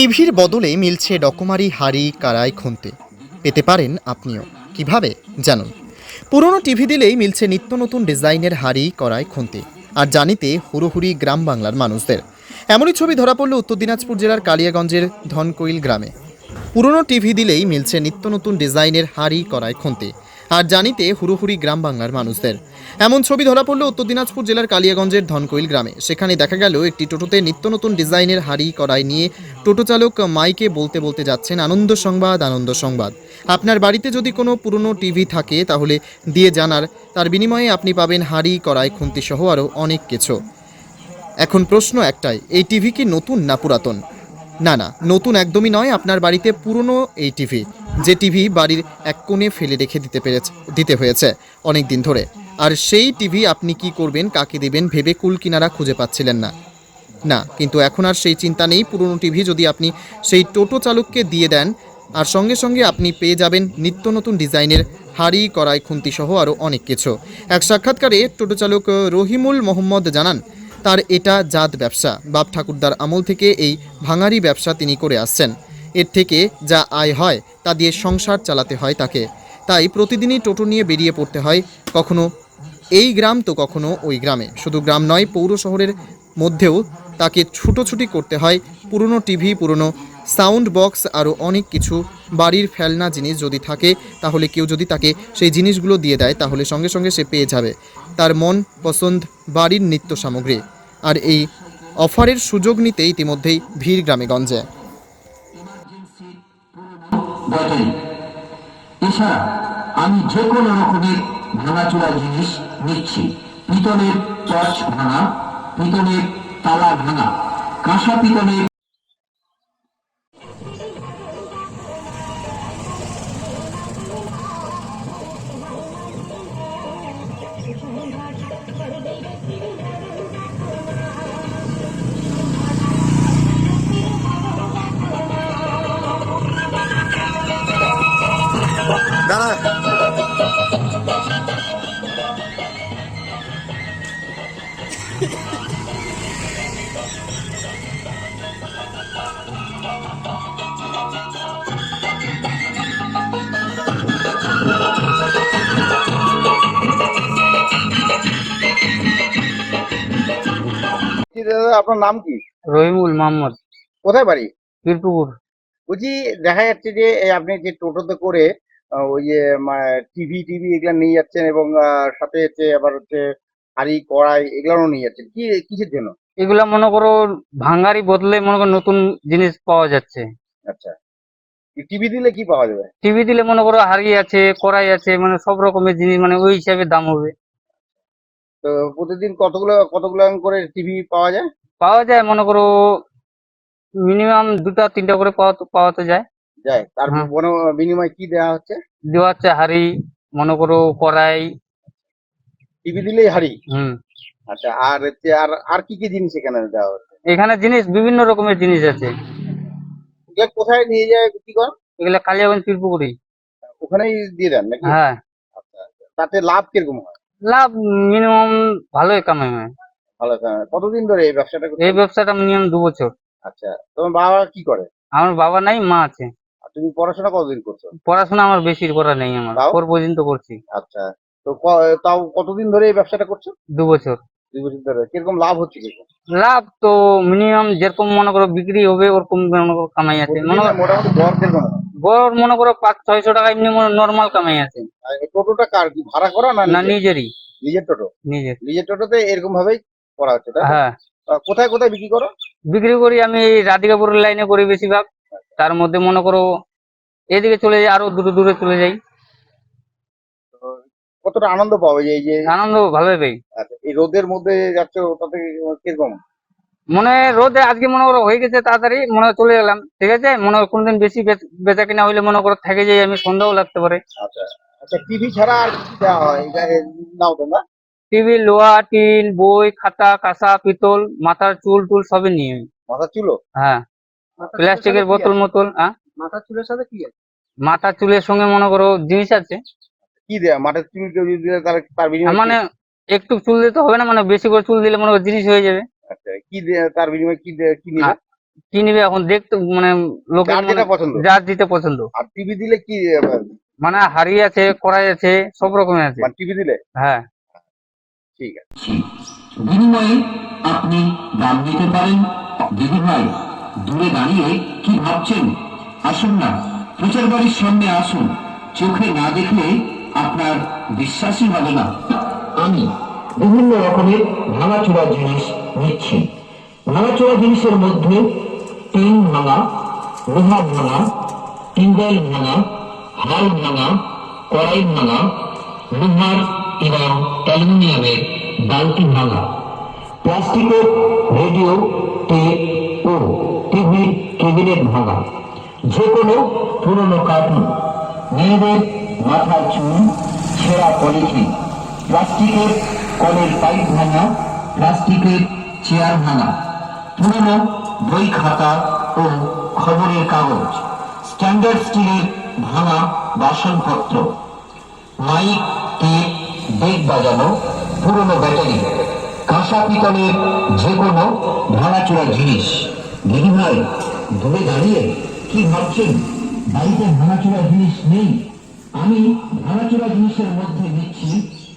টিভির বদলে মিলছে ডকুমারি, হাড়ি কারাই খুনতে। পেতে পারেন আপনিও। কীভাবে? জানুন। পুরনো টিভি দিলেই মিলছে নিত্য নতুন ডিজাইনের হাড়ি করায় খুনতে। আর জানিতে হুড়োহুড়ি গ্রাম বাংলার মানুষদের। এমনই ছবি ধরা পড়ল উত্তর দিনাজপুর জেলার কালিয়াগঞ্জের ধনকৈল গ্রামে। পুরনো টিভি দিলেই মিলছে নিত্য নতুন ডিজাইনের হাড়ি করায় খুনতে। আর জানিতে হুড়োহুড়ি গ্রাম বাংলার মানুষদের। এমন ছবি ধরা পড়ল উত্তর দিনাজপুর জেলার কালিয়াগঞ্জের ধনকৈল গ্রামে। সেখানে দেখা গেল একটি টোটোতে নিত্য নতুন ডিজাইনের হাড়ি কড়াই নিয়ে টোটো চালক মাইকে বলতে বলতে যাচ্ছেন, আনন্দ সংবাদ আনন্দ সংবাদ। আপনার বাড়িতে যদি কোনো পুরনো টিভি থাকে, তাহলে দিয়ে জানার তার বিনিময়ে আপনি পাবেন হাড়ি, কড়াই খুন্তি সহ আরও অনেক কিছু। এখন প্রশ্ন একটাই, এই টিভি কি নতুন না পুরাতন? না না, নতুন একদমই নয়, আপনার বাড়িতে পুরনো এই টিভি, যে টিভি বাড়ির এক কোণে ফেলে রেখে দিতে পেরেছে, দিতে হয়েছে অনেক দিন ধরে। আর সেই টিভি আপনি কি করবেন, কাকে দেবেন, ভেবে কুল কিনারা খুঁজে পাচ্ছিলেন না। না, কিন্তু এখন আর সেই চিন্তা নেই, পুরনো টিভি যদি আপনি সেই টোটো চালককে দিয়ে দেন, আর সঙ্গে সঙ্গে আপনি পেয়ে যাবেন নিত্য নতুন ডিজাইনের হাড়ি, কড়াই খুন্তি সহ আরও অনেক কিছু। এক সাক্ষাৎকারে টোটো চালক রহিমুল মোহাম্মদ জানান তার এটা জাত ব্যবসা। বাপ ঠাকুরদার আমল থেকে এই ভাঙারি ব্যবসা তিনি করে আসছেন। এর থেকে যা আয় হয়, তা দিয়ে সংসার চালাতে হয় তাকে। তাই প্রতিদিনই টোটো নিয়ে বেরিয়ে পড়তে হয় কখনো এই গ্রাম তো কখনো ওই গ্রামে। শুধু গ্রাম নয়, পৌর শহরের মধ্যেও তাকে ছুটোছুটি করতে হয়। পুরনো টিভি, পুরনো সাউন্ড বক্স আরও অনেক কিছু। বাড়ির ফেলনা জিনিস যদি থাকে, তাহলে কেউ যদি তাকে সেই জিনিসগুলো দিয়ে দেয়, তাহলে সঙ্গে সঙ্গে সে পেয়ে যাবে। তার মন পছন্দ বাড়ির নিত্য সামগ্রী। আর এই অফারের সুযোগ নিতে ইতিমধ্যেই ভিড় গ্রামে গঞ্জে আমি যে কোনো রকমের ভাঙাচোরা জিনিস নিচ্ছি। পিতলের ভাঙা, পিতলের তালা ভাঙা, কাঁসা পিতলের কি দাদা আপনার নাম কি? রহিমুল মোহাম্মদ কোথায় বাড়ি? পীরপুকুর বলছি দেখা যাচ্ছে যে এই আপনি যে টোটোতে করে ওই যে টিভি টিভি এগুলা নিয়ে যাচ্ছেন এবং সাথে হচ্ছে আবার হচ্ছে হাড়ি কড়াই এগুলো নিয়ে যাচ্ছেন। কি কিসের জন্য? এগুলা মনে করো ভাঙ্গারি বদলে মনে করো নতুন জিনিস পাওয়া যাচ্ছে। আচ্ছা। টিভি দিলে কি পাওয়া যাবে? টিভি দিলে মনে করো হাড়ি আছে কড়াই আছে মানে সব রকমের জিনিস মানে ওই হিসাবে দাম হবে। তো প্রতিদিন কতগুলো কতগুলো করে টিভি পাওয়া যায়? পাওয়া যায় মনে করো মিনিমাম দুটা তিনটা করে পাওয়া তো পাওয়া তো যায়। যায়। তার হ্যাঁ। বন- বিনিময়ে কি দেওয়া হচ্ছে? দেওয়া হচ্ছে হাড়ি মনে করো কড়াই। টিভি দিলেই হাড়ি? হুম। আচ্ছা আর হচ্ছে আর আর কি কি জিনিস এখানে দেওয়া হচ্ছে? এখানে জিনিস বিভিন্ন রকমের জিনিস আছে। এগুলো কোথায় নিয়ে যায় বিক্রি করেন এগুলা কালিয়াগঞ্জ পীরপুকুরি ওখানেই দিয়ে দেন নাকি? হ্যাঁ। আচ্ছা, আচ্ছা। তাতে লাভ কীরকম হয়? লাভ মিনিমাম ভালোই কামাই হয়। ভালো। কতদিন ধরে এই ব্যবসাটা এই ব্যবসাটা মিনিমাম দু বছর। আচ্ছা তোমার বাবা কি করে? আমার বাবা নাই মা আছে। আর তুমি পড়াশোনা কতদিন করছ? পড়াশোনা আমার বেশি করা নেই আমার? ফোর পর্যন্ত করছি। আচ্ছা তো তাও কতদিন ধরে এই ব্যবসাটা করছ? দু বছর। দুই বছর ধরে। কীরকম লাভ হচ্ছে লাভ তো মিনিমাম যেরকম মনে করো বিক্রি হবে ওরকম মনে করো কামাই আছে। মনে করো মোটামুটি দর কীরকম? গড় মনে করো পাঁচ ছয়শো টাকা এমনি নর্মাল কামাই আছে। টোটোটা কার? কি ভাড়া করা না না নিজেরই। নিজের টোটো? নিজের। নিজের টোটোতে এরকম ভাবেই করা হচ্ছে হ্যাঁ। কোথায় কোথায় বিক্রি করো? বিক্রি করি আমি এই রাধিকাপুরের লাইনে করি বেশিরভাগ। তার মধ্যে মনে করো এদিকে চলে যাই আরও দূরে দূরে চলে যাই। কতটা আনন্দ পাবে যে এই যে? আনন্দ ভালোই পাই। আচ্ছা, এই রোদের মধ্যে যাচ্ছ তাতে কীরকম? মনে হয় রোদে আজকে মনে করো হয়ে গেছে তাড়াতাড়ি মনে চলে গেলাম ঠিক আছে? মনে হয় কোনদিন বেশি বেচ- কিনা হইলে মনে করো থেকে যাই আমি সন্ধ্যাও লাগতে পারে। আচ্ছা আচ্ছা টিভি ছাড়া আর কি দেওয়া হয়? নাও তোমরা। টিভি লোহা টিন বই খাতা কাঁসা পিতল মাথার চুল টুল সবই নিয়ে আমি। মাথা চুলো হ্যাঁ প্লাস্টিকের বোতল মোতল হ্যাঁ? মাথা চুলের সাথে কি আছে? মাথা চুলের সঙ্গে মনে করো জিনিস আছে। কি দেয়া? মাথার চুল কেউ যদি তাহলে তার মানে একটু চুল দিতে হবে না মানে বেশি করে চুল দিলে মনে করো জিনিস হয়ে যাবে। আচ্ছা কি দেয়া তার বিনিময়ে কি কি নিবে? হ্যাঁ। কি নিবে এখন দেখতে মানে লোকের যার যেটা পছন্দ। যার দিতে পছন্দ। আর টিভি দিলে কি আহ, মানে? হাড়ি আছে কড়াই আছে সব রকমের আছে। মানে টিভি দিলে? হ্যাঁ। ঠিক আছে। বিনিময়ে আপনি দাম নিতে পারেন। দিদি ভাই দূরে দাঁড়িয়ে কি ভাবছেন? আসুন না প্রচার বাড়ির সামনে আসুন। চোখে না দেখলে আপনার বিশ্বাসই হবে না। আমি বিভিন্ন রকমের ভাঙাচোরা জিনিস নিচ্ছি ভাঙাচোরা জিনিসের মধ্যে টিন ভাঙা লোহা ভাঙা টিঙ্গল ভাঙা হাল ভাঙা কড়াই ভাঙা লোহার এবং অ্যালুমিনিয়ামের বালতি ভাঙা প্লাস্টিকের রেডিও, টেপ ও টিভির কেবিনেট ভাঙা যে কোনো পুরনো কার্টুন, মেয়েদের মাথার চুল, ছেঁড়া পলিথিন, প্লাস্টিকের কলের পাইপ ভাঙা, প্লাস্টিকের চেয়ার ভাঙা পুরনো বই খাতা ও খবরের কাগজ, স্ট্যান্ডার্ড স্টিলের ভাঙা বাসনপত্র, মাইক, টেপ, বেগ বাজানো, পুরনো ব্যাটারি, কাঁসা পিতলের যে কোনো ভাঙাচোরা জিনিস। দিদি ভাই, দূরে দাঁড়িয়ে কি ভাবছেন? বাড়িতে ভাঙাচোরা জিনিস নেই। আমি ভাঙাচোরা জিনিসের মধ্যে নিচ্ছি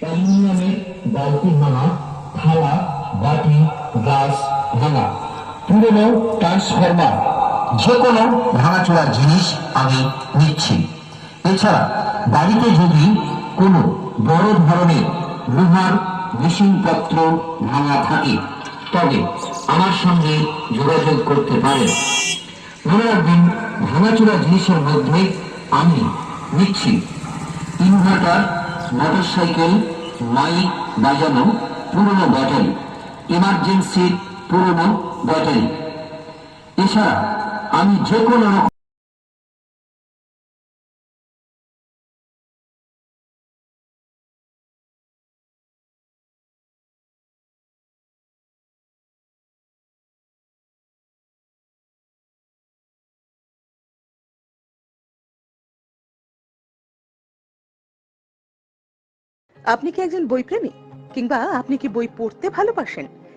অ্যালুমিনিয়ামের বালতি ভাঙা থালা, বাটি গ্লাস ভাঙা পুরনো ট্রান্সফরমার, যে কোনো ভাঙাচোরা জিনিস আমি নিচ্ছি। এছাড়া বাড়িতে যদি কোনো বড় ধরনের লোহার মেশিনপত্র ভাঙা থাকে, তবে আমার সঙ্গে যোগাযোগ করতে পারেন মনে রাখবেন ভাঙাচোরা জিনিসের মধ্যে আমি নিচ্ছি। ইনভার্টার, মোটরসাইকেল, মাইক বাজানো, পুরনো ব্যাটারি। ইমার্জেন্সির পুরনো ব্যাটারি এছাড়া আমি যে কোনো রকম আপনি কি একজন বইপ্রেমী? কিংবা আপনি কি বই পড়তে ভালোবাসেন?